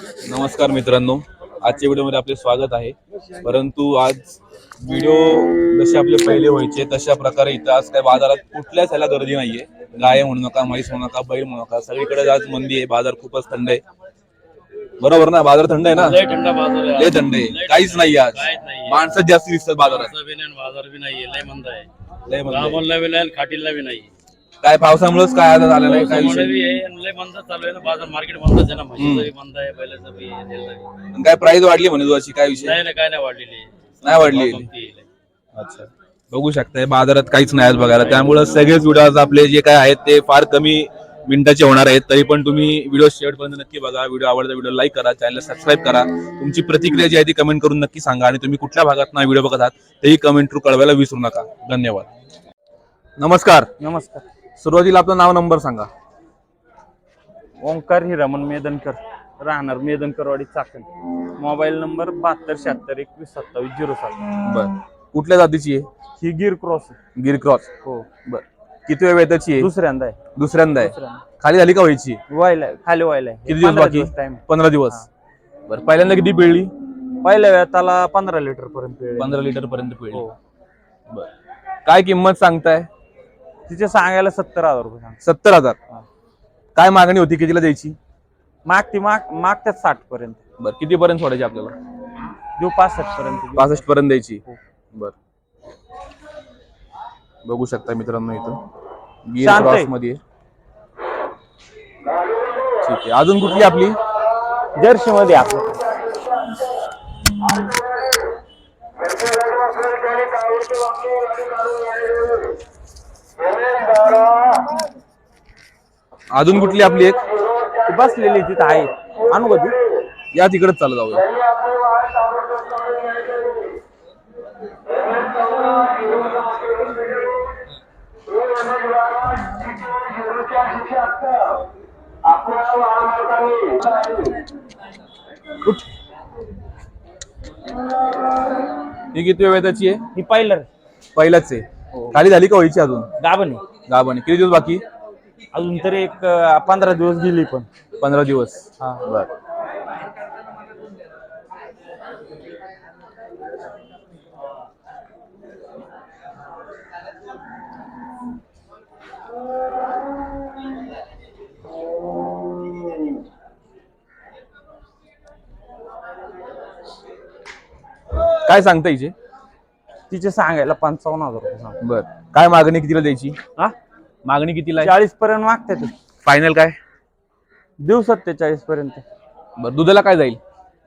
नमस्कार मित्रांनो. आजच्या व्हिडिओमध्ये आपले स्वागत आहे. परंतु आज व्हिडिओ जसे आपले पहिले व्हायचे तशा प्रकारे इथं आज काय बाजारात कुठल्याच ह्याला गर्दी नाहीये. गाय म्हणू नका म्हैस म्हणू नका बैल म्हणू नका. सगळीकडे आज मंदी आहे. बाजार खूपच थंड आहे. बरोबर ना? बाजार थंड आहे ना? लय थंड बाजार आहे. लय थंड आहे. काहीच नाही आज. काहीच नाहीये. माणसं जास्त दिसतात बाजारात. असं बी नाही, बाजार बी नाहीये. लय मंद आहे. लय मंदी आहे. गावाला बी नाही खाटीला बी नाही. काय पावसामुळेच काय आता झालं नाही काय पावसामुळे विषय? चालू आहे ना बाजार मार्केट बंदच आहे ना म्हशीचं बी मंद आहे बैलाचं बी आहे, तेलाचं बी. आणि काय प्राइस वाढली म्हणे तुझी काय विषय? नाही नाही काय नाही वाढलेली नाही वाढली आहे. अच्छा. बघू शकताय बाजारात काहीच नाही आज बघायला. त्यामुळे सगळेच व्हिडिओ आज आपले जे काय आहेत ते फार कमी मिनिटाचे होणार आहेत. तरी पण तुम्ही व्हिडिओ शेवटपर्यंत नक्की बघा. व्हिडिओ आवडता व्हिडिओ लाईक करा चॅनल सबस्क्राईब करा. तुमची प्रतिक्रिया जी आहे ती कमेंट करून नक्की सांगा आणि तुम्ही कुठल्या भागात ना व्हिडिओ बघत आहात तेही कमेंट थ्रू कळवायला विसरू नका. धन्यवाद. नमस्कार. नमस्कार. सुरुवातीला आपलं नाव नंबर सांगा. ओंकार हिरामन मेदनकर राहणार मेदनकरवाडी चाकण. मोबाईल नंबर बहात्तर शहात्तर एकवीस सत्तावीस झिरो सात. बर. कुठल्या जातीची आहे? ही गिर क्रॉस आहे. गिर क्रॉस. हो. बर. किती वेळ वेताची आहे? दुसऱ्यांदा आहे. दुसऱ्यांदा आहे. दुसऱ्यांदा. खाली झाली का व्हायची? व्हायला खाली व्हायला किती दिवस बाकी? टाइम पंधरा दिवस. बरं. पहिल्यांदा किती पिळली? पहिल्या वेळा त्याला पंधरा लिटर पर्यंत. पंधरा लिटर पर्यंत पिळली. हो. बर. काय किंमत सांगताय? तिचे सांगायला सत्तर हजार रुपये सांग सत्तर हजार. हा. काय मागणी होती? कितीला द्यायची? मागती माग मागतात साठ पर्यंत. बर किती पर्यंत सोडायची आपल्याला? देऊ पासष्ट पर्यंत देऊ. पासष्ट. पर्यंत द्यायची. हो. बर. बघू शकता मित्रांनो इथं. गिर शांत आहे. क्रॉसमध्ये. ठीक आहे. अजून कुठली आपली? जर्सी मध्ये आपलं. अजून कुठली आपली एक? ती बसलेली तिथं आहे. आणू का ती? या तिकडच चालू जाऊया. उठ. ही किती वेळाची आहे? ही पाहिलं पहिलाच आहे. खाली झाली का व्हायची अजून? आहे. गाभण आहे. किती दिवस बाकी? अजून तरी एक अं, पंधरा दिवस गेली पण. पंधरा दिवस. हा. बर. काय सांगता हिचे? तिचे सांगायला पंचावन्न हजार रुपये सांग बर. काय मागणी कितीला द्यायची? हा? मागणी कितीला चाळीस पर्यंत मागतात फायनल काय? देऊ सत्तेचाळीस पर्यंत. बर दुधाला काय जाईल?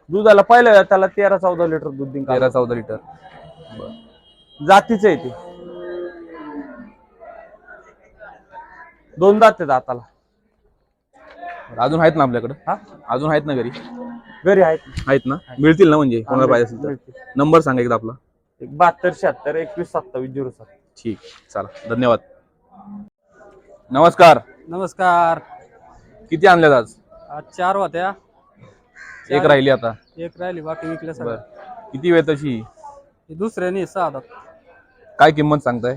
दुधाला पहिल्या वेळा त्याला तेरा चौदा लिटर दूध दिन तेरा चौदा लिटर. जातीच आहे ते. दोन दात आहेत दाताला अजून आहेत ना आपल्याकडे? हा? अजून आहेत ना घरी? घरी आहेत आहेत ना? मिळतील ना म्हणजे? कोणाला पाहिजे असेल तर. मिळतील. नंबर सांगा एकदा आपला. एक बहात्तर शहात्तर एकवीस सत्तावीस झिरो सात. ठीक चला धन्यवाद. नमस्कार. नमस्कार. किती आणल्यात आज? आज चार होत्या. एक राहिली आता. एक राहिली बाकी विकल्या बर. सगळ्या किती वेळ तशी? ही दुसऱ्याने सहा दात काय किंमत सांगताय?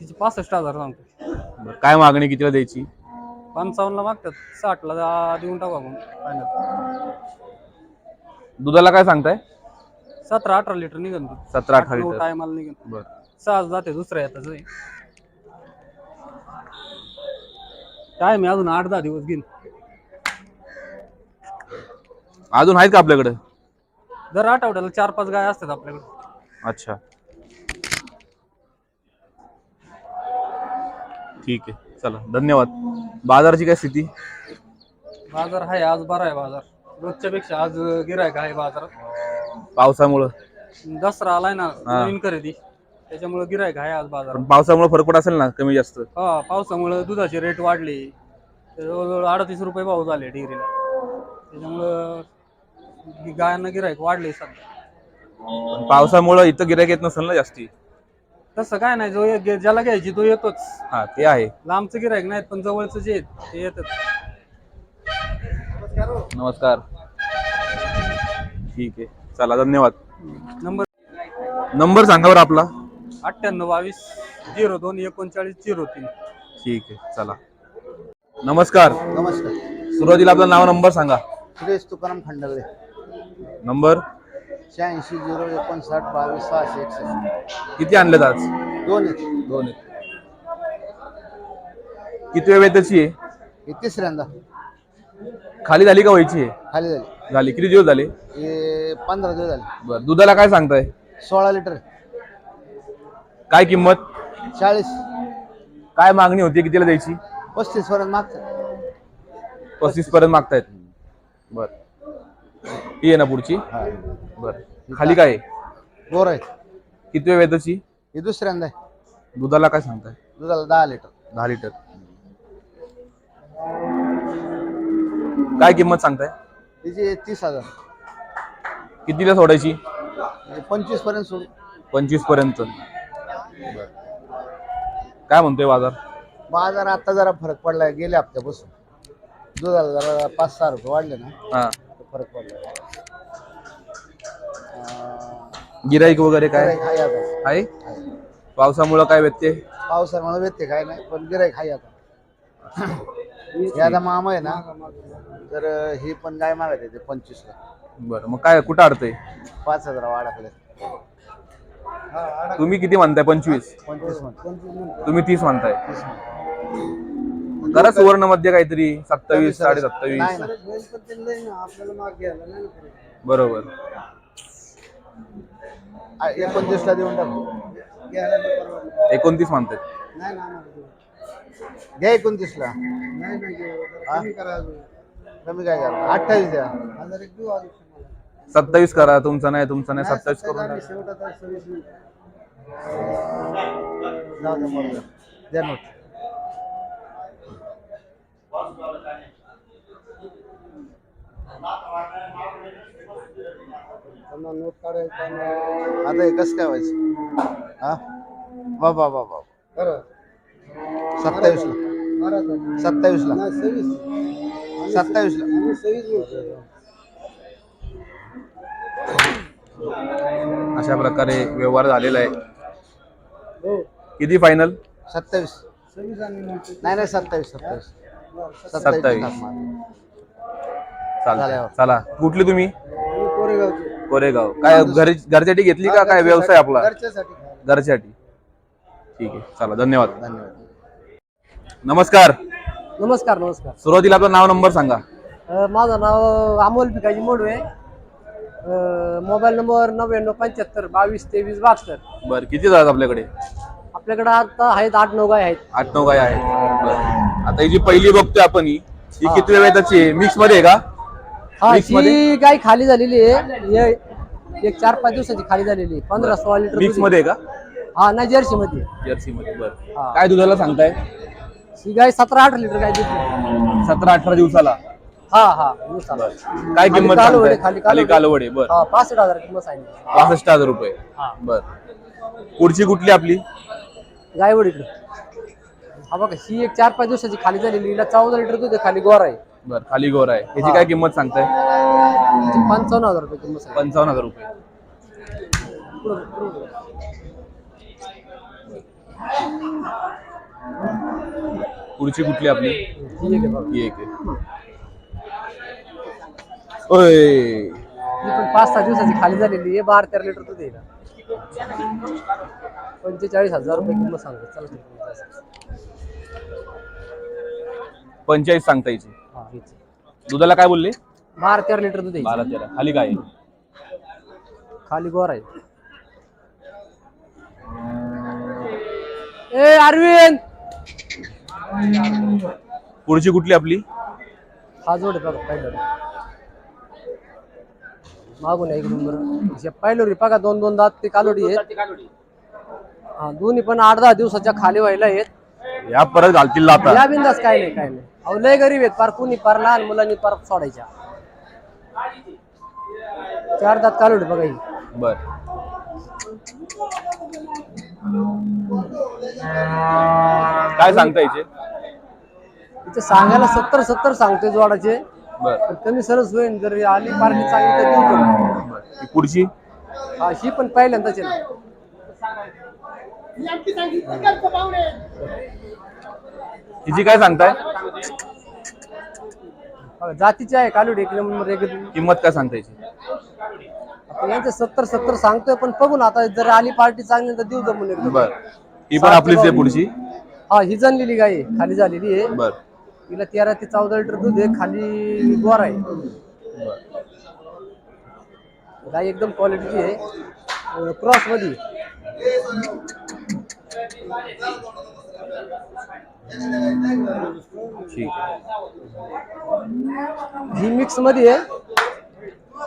तिची पासष्ट हजार सांगतो. बरं, काय मागणी कितीला द्यायची? पंचावन्नला मागतात. साठला जा- देऊन टाकू आपण फायनल. दुधाला काय सांगताय? सतरा अठरा लिटर निघन. सतरा अठरा लिटर. टायमाला निघन. बर. सहा जाते दुसऱ्या येतात टाइम आहे अजून आठ दहा दिवस घेईन अजून आहेत का आपल्याकडे? दर आठवड्याला चार पाच गाय असतात आपल्याकडे. अच्छा. ठीक आहे. चला धन्यवाद. बाजाराची काय स्थिती? बाजार आहे आज बरा आहे बाजार. रोजच्या पेक्षा आज गिरायक आहे बाजारात. पावसामुळं. दसरा आलाय ना हा. नवीन खरेदी. त्याच्यामुळे गिरायक आहे आज बाजारात. पण पावसामुळे फरक पडत असेल ना कमी जास्त? हा पावसामुळे दुधाचे रेट वाढले. जवळजवळ अडतीस रुपये भाव झाले डेअरीला. त्याच्यामुळं गायांना गिरायक वाढले सध्या. पण पावसामुळं इथं गिरायक येत नसेल ना जास्ती? तसं काय नाही जो एक- ज्याला घ्यायची तो येतोच. हा ते आहे. लांबचं गिरायक नाहीत पण जवळचं जे आहेत ते येतात. नमस्कार. ठीक आहे. चला धन्यवाद. नंबर नंबर सांगा बरं आपला. अठ्ठ्याण्णव बावीस झिरो दोन एकोणचाळीस झिरो तीन. ठीक आहे चला. नमस्कार. नमस्कार. सुरुवातीला आपलं नाव नंबर सांगा. सुरेश तुकाराम खंडगळे. नंबर? शहाऐंशी झिरो एकोणसाठ बावीस सहाशे एकसष्ट. किती आणलेत आज? दोन आहेत दोन आहेत किती वेळ त्याची आहे? हे तिसऱ्यांदा. खाली झाली का व्हायची आहे? खाली झाली. झाली. किती दिवस झाले? हे पंधरा दिवस झाले. बरं दुधाला काय सांगताय? सोळा लिटर. काय किंमत? चाळीस. काय मागणी होती? कितीला द्यायची? पस्तीस पर्यंत मागतात. पस्तीस पर्यंत मागतायत. बर. ही आहे ना पुढची? बर. खाली काय आहे? गोर आहेत. किती वेळ त्याची हे दुसऱ्यांदा आहे. दुधाला काय सांगताय? दुधाला दहा लिटर. दहा लिटर. काय किंमत सांगताय? तिचे तीस हजार. कितीला सोडायची? पंचवीसपर्यंत सोडू. पंचवीसपर्यंत. काय म्हणतोय बाजार? बाजार आता जरा फरक पडलाय. गेल्या हप्त्यापासून. दुधाला जरा पाच सहा रुपये वाढले ना. हा. तर फरक पडलाय. अं, गिराईक वगैरे काय? गिऱ्हाईक हाय आता. आहे? पावसामुळं काय व्यत्यय पावसामुळे भेटते काय नाही पण गिराईक हाय आता. आता मामा आहे ना तर हे पण काय मागायचे ते पंचवीसला. बरं मग काय कुठं अडतंय? पाच हजार वाढाकडे तुम्ही किती म्हणताय? पंचवीस. तुम्ही तीस म्हणताय. करा सुवर्णमध्ये काहीतरी सत्तावीस साडे नाही सत्तावीस बरोबर. आ, एकोणतीसला देऊन टाकू. एकोणतीस म्हणतायत घ्या एकोणतीसला. हा? कमी काय करा? अठ्ठावीस द्या. सत्तावीस करा तुमचा नाही तुमचा नाही सत्तावीस करून नोट. आता हे कसं काय व्हायचं? हा? वा वा वा वा. सत्तावीसला. सत्तावीसला. सत्तावीसला. अशा प्रकारे व्यवहार झालेला आहे. किती फायनल सत्तावीस. नाही नाही सत्तावीस सत्तावीस. सत्तावीस. चला कुठली तुम्ही? कोरेगाव. काय घरी घरच्यासाठी घेतली का? काय व्यवसाय आपला? घरच्यासाठी. ठीक आहे चला धन्यवाद. धन्यवाद. नमस्कार. नमस्कार नमस्कार. सुरुवातीला आपलं नाव नंबर सांगा. माझं नाव अमोल भिकाजी मोडवे. मोबाईल नंबर नव्याण्णव पंच्याहत्तर बावीस तेवीस बहात्तर बरं किती जातात आपल्याकडे? आपल्याकडे आता आहेत आठ नऊ गाय आहेत. आठ नऊ गाय आहेत. बरं. आता ही जी पहिली बघतोय आपण ही ही किती वेळ त्याची मिक्समध्ये आहे का? हा Mix मध्ये? ही गाय खाली झालेली आहे. हे एक चार पाच दिवसाची खाली झालेली आहे. पंधरा सोळा लिटर मिक्स दूधमध्ये आहे का? आहे. हा नाही जर्सी मध्ये जर्सी मध्ये बरं. हा. काय दुधाला सांगताय? ही गाय सतरा अठरा लिटर गाय देते सतरा अठरा दिवसाला. हा हा दिवसाला. काय खाली किंमत कालवडे, सांगताय? खाली खाली कालवडे. कालवडे बर. हा पासष्ट हजार किंमत सांगितली. पासष्ट हजार रुपये. हा. बर. पुढची कुठली आपली? गायवड इकडे. हा बघा ही एक चार पाच दिवसाची खाली झालेली हिला चौदा लिटर दूध आहे, खाली गोर आहे. बर खाली गोर आहे. याची काय किंमत सांगताय? पंचावन्न हजार रुपये किंमत सांगितली. पंचावन्न हजार रुपये. पुढची कुठली आपली? ही एक आहे बघा. ही एक आहे. ओय. ही पण पाच सहा दिवसाची खाली झालेली आहे बारा तेरा लिटर दूध येईल पंचेचाळीस हजार रुपये किंमत सांगतो. चला ठीक आहे. पंचेचाळीस सांगता याची हा, हीच. दुधाला काय बोलले? बारा तेरा लिटर दूध येईल बारा तेरा. खाली काय आहे? खाली गोर आहे. ए अरविंद! पुढची कुठली आपली? हा जोड आहे बघा पहिलं. मागून आहे इकडून बरं पाहिलं रे बघा दोन दोन दात ते कालोडी आहेत. हा दोन्ही पण आठ दहा दिवसाच्या खाली व्हायला आहेत. या परत घालतील आता. या बिंदास काय नाही काय नाही. अहो लय गरीब आहेत. पार कुणी पार लहान मुलांनी पार सोडायच्या. चार दात कालोडी बघा ही. बर. काय सांगता याचे? इथे सांगायला सत्तर सत्तर सांगतोय जोडाचे. बर. पण कमी सरस होईल जर आली पार्टी चांगली तर देऊ ही पुढची? हा ही पण पहिल्यांदाच आहे ना हिची काय सांगताय? जातीची आहे कालवड एक नंबर एक किंमत काय सांगता याची आपण यांचे सत्तर सत्तर सांगतोय पण बघू ना आता जर आली पार्टी चांगली तर देऊ जमून एकदम बर. ही पण आपलीच आहे पुढची. हा ही जनलेली गाय आहे, खाली झालेली आहे. बर. तिला तेरा ते चौदा लिटर दूध आहे खाली गोर आहे. गाय एकदम क्वालिटीची आहे. क्रॉसमध्ये. ही मिक्समध्ये आहे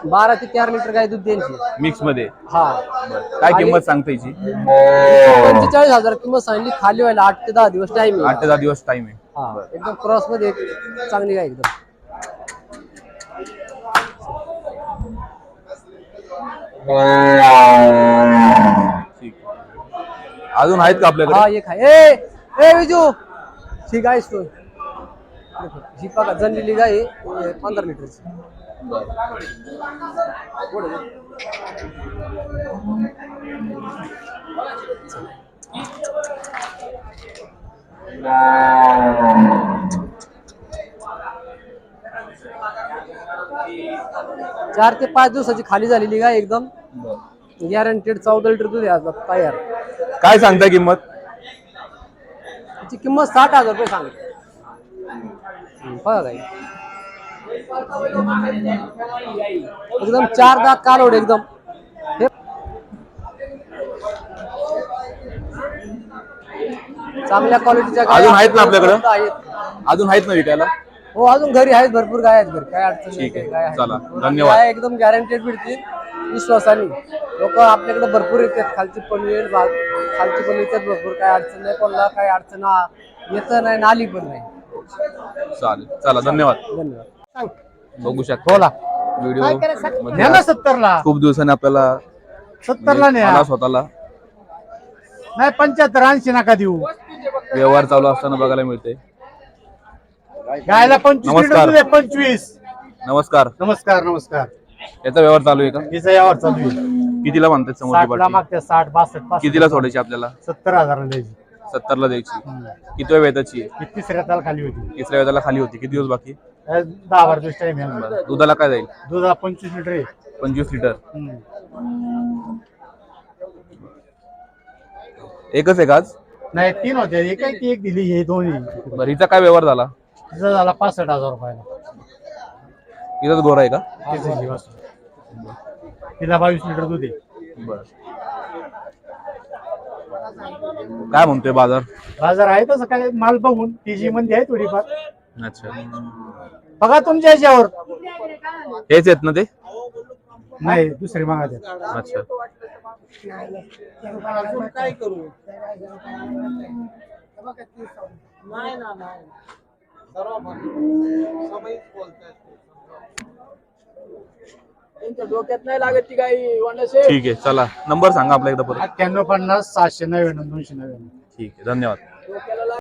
बारा ते तेरा लिटर गाय दूध द्यायची. मिक्समध्ये? हा. काय किंमत सांगता याची? पंचेचाळीस हजार किंमत सांगली खाली व्हायला आठ ते दहा दिवस टाइम आठ ते दहा दिवस टाइम आहे. हा एकदम क्रॉसमध्ये एक चांगली गाय एकदम. ठीक अजून आहेत का आपल्याकडे? हा एक आहे. ए ए विजू! ही गाय असतो ही बघा जनलेली गाय आहे, पंधरा लिटरची. चार ते पाच दिवसाची खाली झालेली गाय एकदम? गॅरंटेड चौदा लिटर दूध आहे आज तयार. काय सांगता किंमत? त्याची किंमत साठ हजार रुपये सांगितली बघा गाई एकदम चार दात कालोड एकदम. चांगल्या क्वालिटीच्या अजून आहेत ना आपल्याकडं? अजून आहेत ना विकायला हो अजून घरी आहेत भरपूर गाय आहेत घरी. काय अडचण नाही ठीक आहे. आहेत. चला, धन्यवाद. गाय एकदम गॅरंटेड मिळतील विश्वासाने. लोक आपल्याकडे भरपूर येतात. खालची पनीर भात खालची पण येतात भरपूर. काय अडचण नाही कोणाला काय अडचण येत नाही नाली पण नाही. चालेल. चला धन्यवाद. धन्यवाद. बघू शकता. बोला. व्हिडिओ न्या ना सत्तरला. खूप दिवसांनी आपल्याला सत्तरला न्या. मला स्वतःला. नाही पंच्याहत्तर ऐंशी नका देऊ. व्यवहार चालू असताना बघायला मिळते गायला पंचवीस नमस्कार. लिटर पंचवीस. नमस्कार. नमस्कार नमस्कार. याचा व्यवहार चालू आहे का? हिचा यावर चालू आहे. कितीला म्हणतात समोरची साठला पार्टी मागच्या साठ बासष्ट पासष्ट. कितीला सोडायची आपल्याला? सत्तर हजार द्यायची. सत्तरला द्यायची. किती वेताची आहे? ही तिसऱ्या ताल खाली होती? तिसऱ्या वेळेला खाली होती. किती दिवस बाकी? दहा बारा दिवस टाइम आहे दुधाला काय जाईल? दुधा पंचवीस लिटर आहे. पंचवीस लिटर. हम्म. एकच आहे का आज? नाही तीन होते. एक आहे ती एक दिली हे दोन्ही. बरं हिचा काय व्यवहार झाला? तिचा झाला पासष्ट हजार रुपयाला. हिचाच गोरा आहे का? तिचं जीव. तिला बावीस लिटर दूध आहे. बर. काय म्हणतोय बाजार? बाजार आहे तसं काय माल बघून. ती मध्ये आहे थोडीफार. अच्छा. बघा तुमच्या याच्यावर. हेच आहेत ना ते? नाही दुसरी मागा अच्छा. काय करू? डोक्यात नाही लागत ती गाई ठीक आहे चला. नंबर सांगा आपला एकदा परत. अठ्ठ्याण्णव पन्नास सातशे नव्याण्णव दोनशे नव्याण्णव. ठीक आहे धन्यवाद.